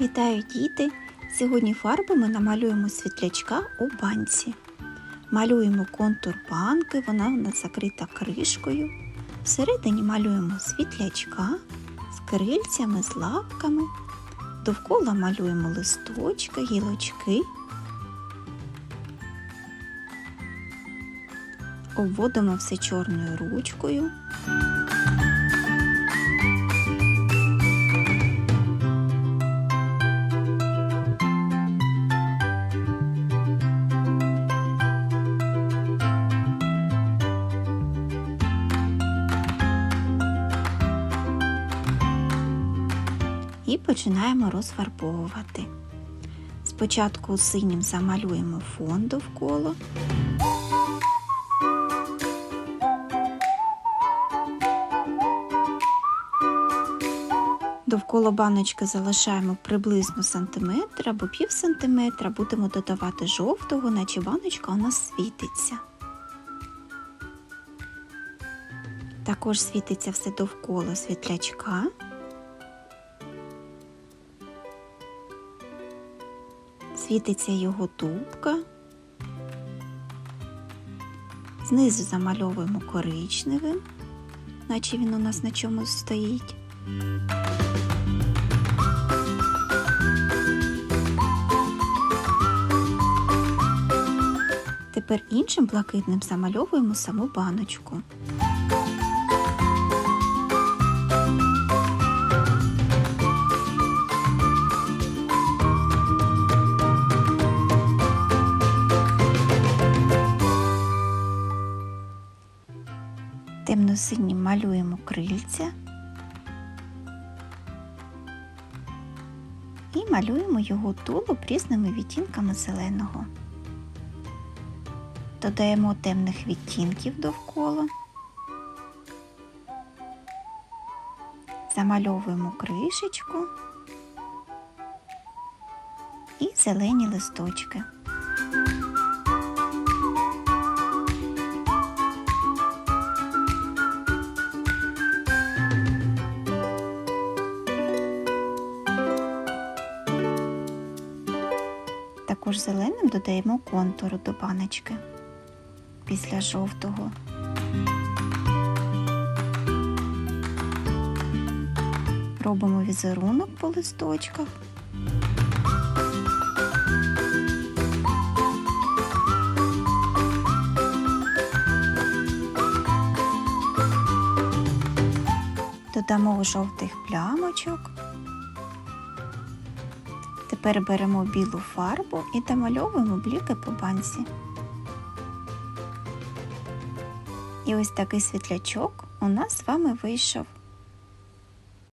Вітаю діти! Сьогодні фарбами намалюємо світлячка у банці. Малюємо контур банки, вона у нас закрита кришкою. Всередині малюємо світлячка з крильцями, з лапками. Довкола малюємо листочки, гілочки. Обводимо все чорною ручкою. І починаємо розфарбовувати. Спочатку синім замалюємо фон довкола. Довкола баночки залишаємо приблизно сантиметр або пів сантиметра, будемо додавати жовтого, наче баночка у нас світиться. Також світиться все довкола світлячка. Світиться його тубка. Знизу замальовуємо коричневим, наче він у нас на чомусь стоїть. Тепер іншим блакитним замальовуємо саму баночку. Темно-синім малюємо крильця і малюємо його тулуб різними відтінками зеленого. Додаємо темних відтінків довкола, замальовуємо кришечку і зелені листочки. Також зеленим додаємо контуру до баночки після жовтого. Робимо візерунок по листочках. Додамо жовтих плямочок. Тепер беремо білу фарбу і домальовуємо бліки по банці. І ось такий світлячок у нас з вами вийшов.